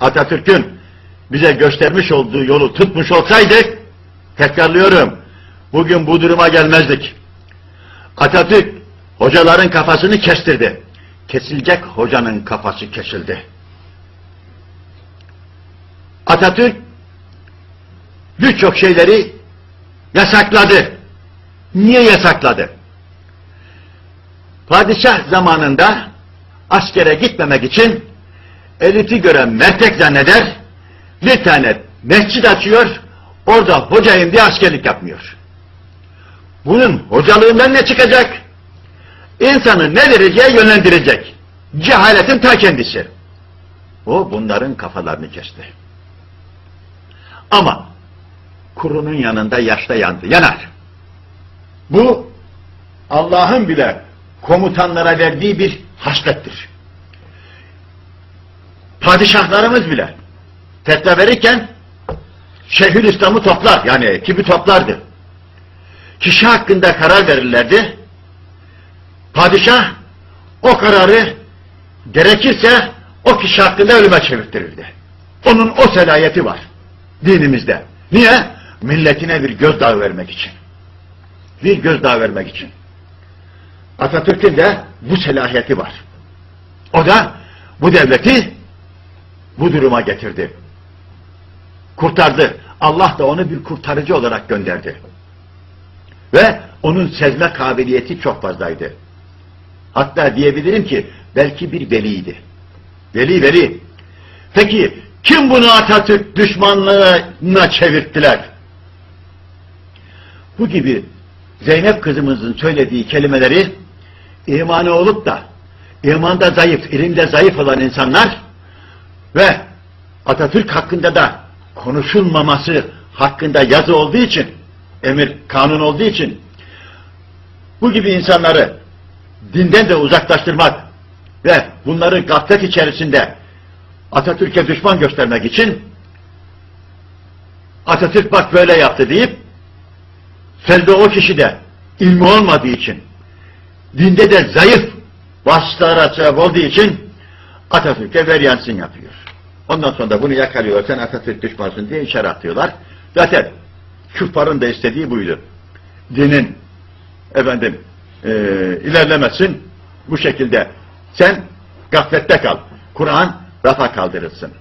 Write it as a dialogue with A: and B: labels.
A: Atatürk'ün bize göstermiş olduğu yolu tutmuş olsaydık, tekrarlıyorum, bugün bu duruma gelmezdik. Atatürk hocaların kafasını kestirdi. Kesilecek hocanın kafası kesildi. Atatürk birçok şeyleri yasakladı. Niye yasakladı? Padişah zamanında askere gitmemek için eliti gören mertek zanneder, bir tane mescid açıyor, orada hocayım diye askerlik yapmıyor. Bunun hocalığından ne çıkacak? İnsanı ne dereceye yönlendirecek? Cehaletin ta kendisi. O bunların kafalarını kesti. Ama kurunun yanında yaşta yandı, yanar. Bu Allah'ın bile komutanlara verdiği bir haslettir. Padişahlarımız bile fetva verirken Şeyhülislam'ı toplar, yani ekibi toplardı. Kişi hakkında karar verirlerdi. Padişah o kararı gerekirse o kişi hakkında ölüme çevirtirirdi. Onun o selayeti var dinimizde. Niye? Milletine bir gözdağı vermek için. Bir gözdağı vermek için. Atatürk'ün de bu selahiyeti var. O da bu devleti bu duruma getirdi. Kurtardı. Allah da onu bir kurtarıcı olarak gönderdi. Ve onun sezme kabiliyeti çok fazlaydı. Hatta diyebilirim ki belki bir veliydi. Veli veli. Peki kim bunu Atatürk düşmanlığına çevirttiler? Bu gibi Zeynep kızımızın söylediği kelimeleri imanı olup da imanda zayıf, ilimde zayıf olan insanlar ve Atatürk hakkında da konuşulmaması hakkında yazı olduğu için, emir, kanun olduğu için bu gibi insanları dinden de uzaklaştırmak ve bunları gaflet içerisinde Atatürk'e düşman göstermek için Atatürk bak böyle yaptı deyip sözde o kişi de ilmi olmadığı için dinde de zayıf vasıtalara sebep olduğu için Atatürk'e ver yansın yapıyor. Ondan sonra da bunu yakalıyor. Sen Atatürk düşmansın diye içeri atıyorlar. Zaten küffarın da istediği buydu. Dinin efendim e, ilerlemesin bu şekilde. Sen gaflette kal. Kur'an rafa kaldırılsın.